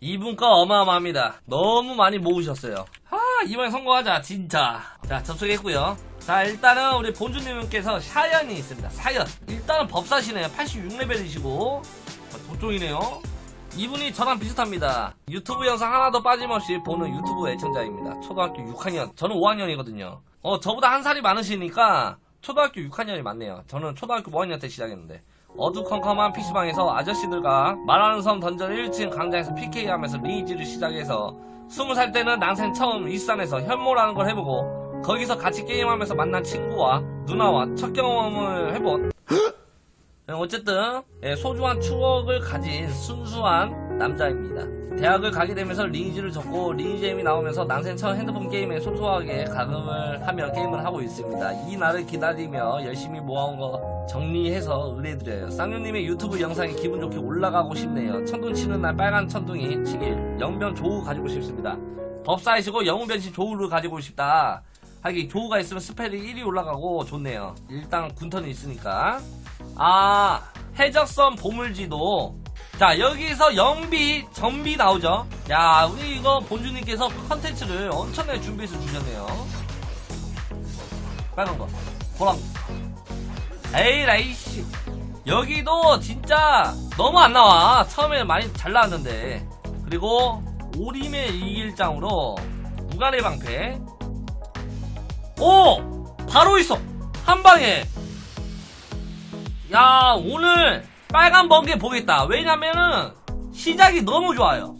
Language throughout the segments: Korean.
이분 거 어마어마합니다. 너무 많이 모으셨어요. 아, 이번에 성공하자, 진짜. 자, 접속했고요. 자, 일단은 우리 본주님께서 사연이 있습니다. 사연. 일단은 법사시네요. 86레벨이시고. 도종이네요. 이분이 저랑 비슷합니다. 유튜브 영상 하나도 빠짐없이 보는 유튜브 애청자입니다. 초등학교 6학년. 저는 5학년이거든요. 어, 저보다 한 살이 많으시니까 초등학교 6학년이 맞네요. 저는 초등학교 5학년 때 시작했는데. 어두컴컴한 PC방에서 아저씨들과 말하는 섬 던전 1층 강장에서 PK하면서 리니지를 시작해서 20살 때는 난생 처음 일산에서 현모라는 걸 해보고 거기서 같이 게임하면서 만난 친구와 누나와 첫 경험을 해본 네, 어쨌든 예, 소중한 추억을 가진 순수한 남자입니다. 대학을 가게 되면서 리니지를 접고 리니지임이 나오면서 난생 처음 핸드폰 게임에 소소하게 가금을 하며 게임을 하고 있습니다. 이 날을 기다리며 열심히 모아온 거 정리해서 의뢰드려요. 쌍윤님의 유튜브 영상이 기분 좋게 올라가고 싶네요. 천둥 치는 날 빨간 천둥이 치길 영변 조우 가지고 싶습니다. 법사이시고 영웅 변신 조우를 가지고 싶다. 하기 조우가 있으면 스펠이 1위 올라가고 좋네요. 일단 군턴이 있으니까. 아 해적선 보물지도 자 여기서 영비 전비 나오죠 야 우리 이거 본주님께서 컨텐츠를 엄청나게 준비해서 주셨네요 빨간 거 보람 에이 라이씨. 여기도 진짜 너무 안 나와. 처음에 많이 잘 나왔는데. 그리고 오림의 일일장으로 무간의 방패. 오! 바로 있어! 한 방에. 야 오늘 빨간 번개 보겠다. 왜냐면은 시작이 너무 좋아요.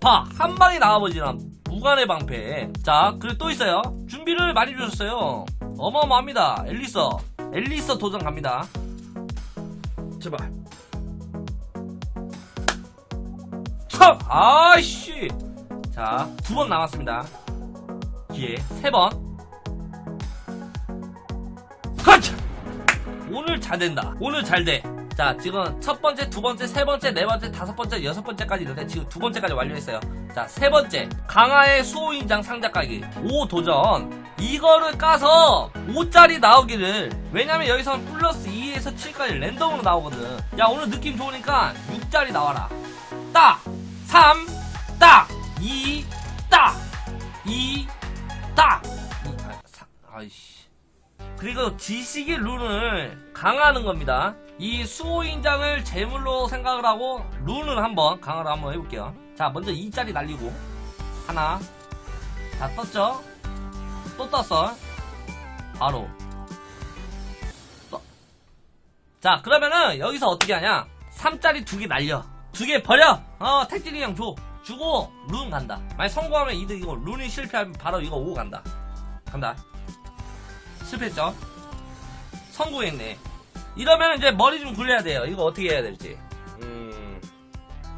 봐 한 방에 나와보지나 무관의 방패. 자 그리고 또 있어요. 준비를 많이 주셨어요. 어마어마합니다. 앨리서 앨리서 도전 갑니다 제발 참 아이씨 자 두 번 남았습니다 기회 세 번 하차 오늘 잘 된다. 오늘 잘 돼. 자, 지금 첫 번째, 두 번째, 세 번째, 네 번째, 다섯 번째, 여섯 번째까지 있는데 지금 두 번째까지 완료했어요. 자, 세 번째. 강화의 수호인장 상자 까기. 5 도전. 이거를 까서 5짜리 나오기를. 왜냐면 여기서는 플러스 2에서 7까지 랜덤으로 나오거든. 야, 오늘 느낌 좋으니까 6짜리 나와라. 딱! 3, 딱! 2, 딱! 2, 딱! 2, 아, 3, 아이씨. 그리고 지식의 룬을 강화하는 겁니다. 이 수호인장을 제물로 생각을 하고 룬을 한번 강화를 한번 해볼게요. 자, 먼저 2짜리 날리고 하나 자 떴죠? 또 떴어. 바로 떠. 자, 그러면은 여기서 어떻게 하냐? 3짜리 두 개 날려. 두 개 버려. 어, 택진이 형 줘. 주고 룬 간다. 만약 성공하면 이득이고 룬이 실패하면 바로 이거 5 간다. 간다. 실패했죠? 성공했네. 이러면 이제 머리 좀 굴려야 돼요. 이거 어떻게 해야 될지. 음,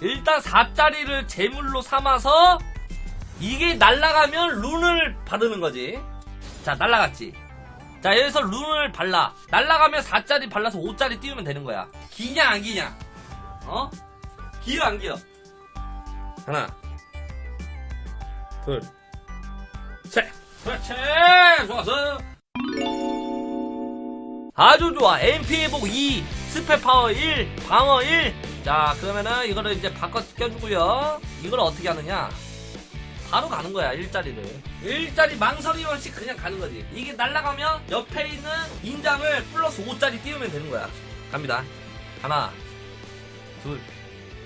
일단 4짜리를 제물로 삼아서 이게 날라가면 룬을 바르는 거지. 자, 날라갔지. 자, 여기서 룬을 발라. 날라가면 4짜리 발라서 5짜리 띄우면 되는 거야. 기냐, 안 기냐? 어? 기어, 안 기어? 하나, 둘, 셋. 그렇지! 좋았어! 아주 좋아. MP 회복 2, 스페 파워 1, 방어 1. 자, 그러면은 이거를 이제 바꿔 껴주고요. 이걸 어떻게 하느냐? 바로 가는 거야, 일자리를. 일자리 망설임 없이 그냥 가는 거지. 이게 날아가면 옆에 있는 인장을 플러스 5짜리 띄우면 되는 거야. 갑니다. 하나, 둘,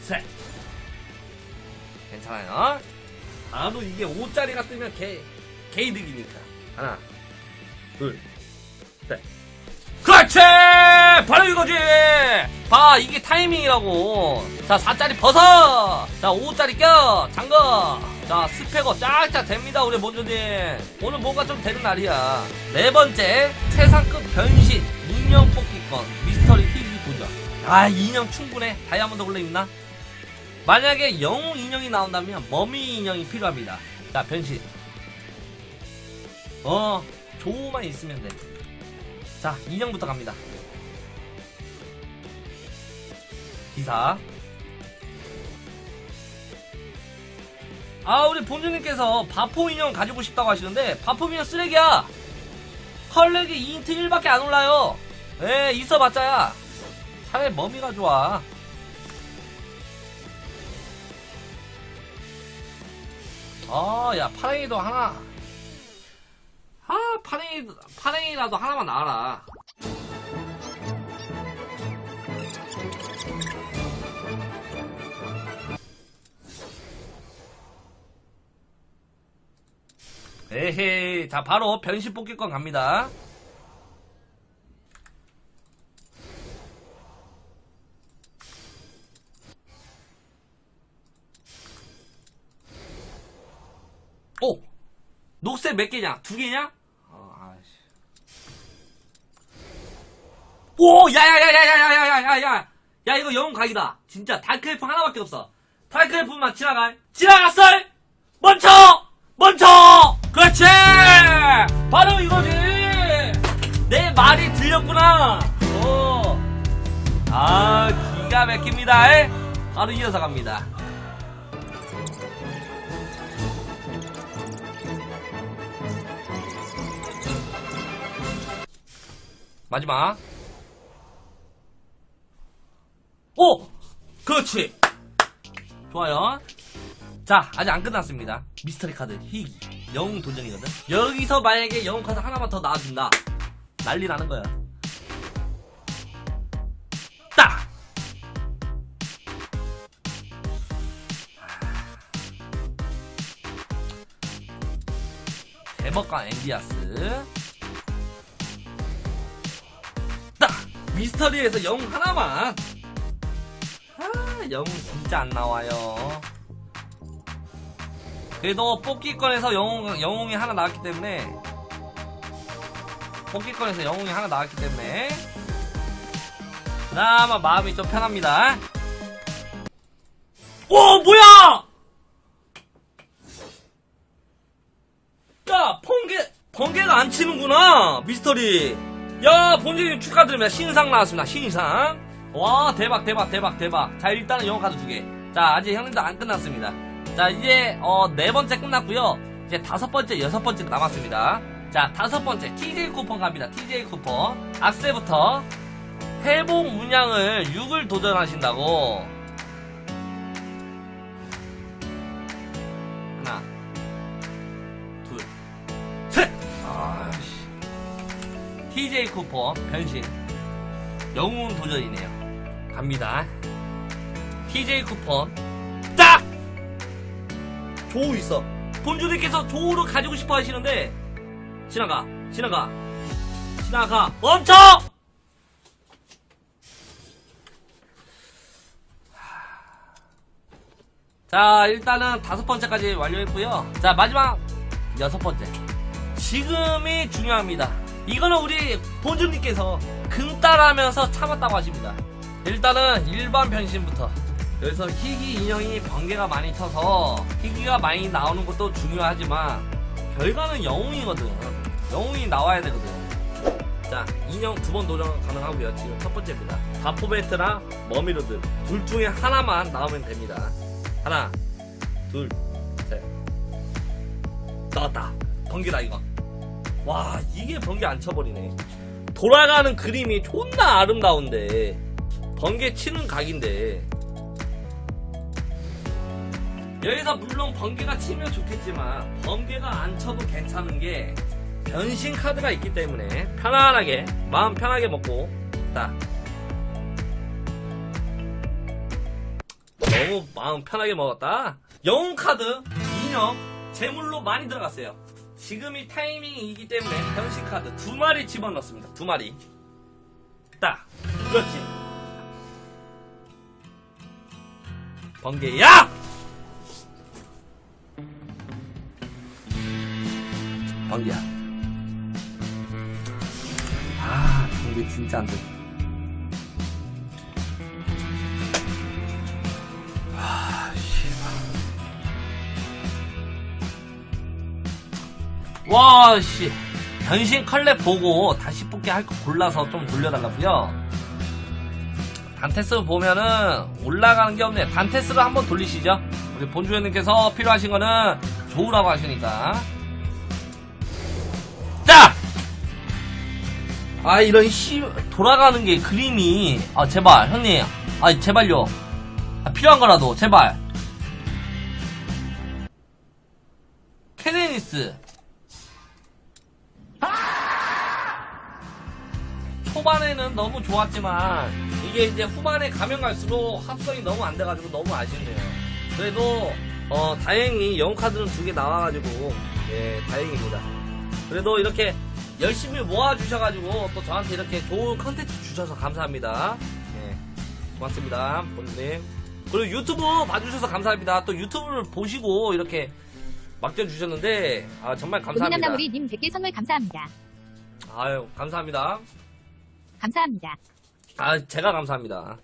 셋. 괜찮아요. 바로 이게 5짜리가 뜨면 개, 개이득이니까. 하나, 둘, 셋. 그렇지! 바로 이거지! 봐, 이게 타이밍이라고. 자, 4짜리 벗어! 자, 5짜리 껴! 잠궈! 자, 스펙업 쫙쫙 됩니다, 우리 본주님. 오늘 뭔가 좀 되는 날이야. 네 번째, 최상급 변신, 문명 뽑기권, 미스터리 희귀 도전. 아, 인형 충분해. 다이아몬드 골렘 있나? 만약에 영웅 인형이 나온다면 머미 인형이 필요합니다. 자, 변신. 어, 조만 있으면 돼. 자, 인형부터 갑니다. 기사. 아, 우리 본주님께서 바포 인형 가지고 싶다고 하시는데, 바포 인형 쓰레기야! 컬렉이 2인트 1밖에 안 올라요! 에, 있어봤자야! 차라리 머미가 좋아. 아, 야, 파랭이도 하나. 아, 파랭이, 파랭이라도 하나만 나와라. 에헤이, 자, 바로 변신 뽑기권 갑니다. 오! 녹색 몇 개냐? 두 개냐? 어, 아이씨. 오! 야야야야야야야야야! 야, 이거 영웅 각이다. 진짜 다크엘프 하나밖에 없어. 다크엘프만 지나가. 지나갔어! 멈춰! 멈춰! 그렇지! 바로 이거지! 내 말이 들렸구나! 오. 아, 기가 막힙니다. 에? 바로 이어서 갑니다. 마지막. 오! 그렇지! 좋아요. 자, 아직 안 끝났습니다. 미스터리 카드, 희귀. 영웅 도전이거든. 여기서 만약에 영웅 카드 하나만 더 나와준다. 난리 나는 거야. 딱! 대먹과 엠비아스. 딱! 미스터리에서 영웅 하나만. 아, 영웅 진짜 안 나와요. 그래도 뽑기권에서 영웅, 영웅이 하나 나왔기 때문에 뽑기권에서 영웅이 하나 나왔기 때문에 그나마 마음이 좀 편합니다. 오 뭐야! 야 번개 번개가 안 치는구나 미스터리. 야 본진님 축하드립니다. 신상 나왔습니다. 신상. 와 대박 대박 대박 대박. 자 일단은 영웅 카드 두 개. 자 아직 형님도 안 끝났습니다. 자 이제 어, 네 번째 끝났고요. 이제 다섯 번째 여섯 번째 남았습니다. 자 다섯 번째 TJ 쿠폰 갑니다. TJ 쿠폰. 악세부터 회복 문양을 6을 도전하신다고. 하나 둘셋! 아씨. TJ 쿠폰 변신. 영웅 도전이네요. 갑니다. TJ 쿠폰 딱 조우 있어. 본주님께서 조우를 가지고 싶어 하시는데 지나가 지나가 지나가. 멈춰! 자 일단은 다섯 번째까지 완료했고요. 자 마지막 여섯 번째. 지금이 중요합니다. 이거는 우리 본주님께서 금따라하면서 참았다고 하십니다. 일단은 일반 변신부터 여기서 희귀 인형이 번개가 많이 쳐서 희귀가 많이 나오는 것도 중요하지만 결과는 영웅이거든. 영웅이 나와야 되거든. 자 인형 두 번 도전 가능하고요. 지금 첫 번째입니다. 바포베트랑 머미로드 둘 중에 하나만 나오면 됩니다. 하나 둘셋. 나왔다. 번개다 이거. 와 이게 번개 안 쳐버리네. 돌아가는 그림이 존나 아름다운데 번개 치는 각인데 여기서 물론 번개가 치면 좋겠지만 번개가 안 쳐도 괜찮은 게 변신 카드가 있기 때문에 편안하게 마음 편하게 먹고 딱 너무 마음 편하게 먹었다. 영웅 카드 인형 제물로 많이 들어갔어요. 지금이 타이밍이기 때문에 변신 카드 두 마리 집어넣습니다. 두 마리. 딱 그렇지. 번개야 번개야. 아, 번개 진짜 안 돼. 아, 씨발. 와, 씨. 변신 컬렉 보고 다시 뽑기 할 거 골라서 좀 돌려달라고요. 단테스 보면은 올라가는 게 없네. 단테스를 한번 돌리시죠. 우리 본주연님께서 필요하신 거는 좋으라고 하시니까. 자! 아, 이런 씨, 돌아가는 게 그림이. 아, 제발, 형님. 아, 제발요. 아, 필요한 거라도, 제발. 테니스. 초반에는 너무 좋았지만 이게 이제 후반에 가면 갈수록 합성이 너무 안 돼가지고 너무 아쉽네요. 그래도 어 다행히 영웅 카드는 두 개 나와가지고 예 다행입니다. 그래도 이렇게 열심히 모아주셔가지고 또 저한테 이렇게 좋은 컨텐츠 주셔서 감사합니다. 예 고맙습니다 본님. 그리고 유튜브 봐주셔서 감사합니다. 또 유튜브를 보시고 이렇게 막전 주셨는데 아 정말 감사합니다. 노미남나무리님 100개 선물 감사합니다. 아유 감사합니다. 감사합니다. 아 제가 감사합니다.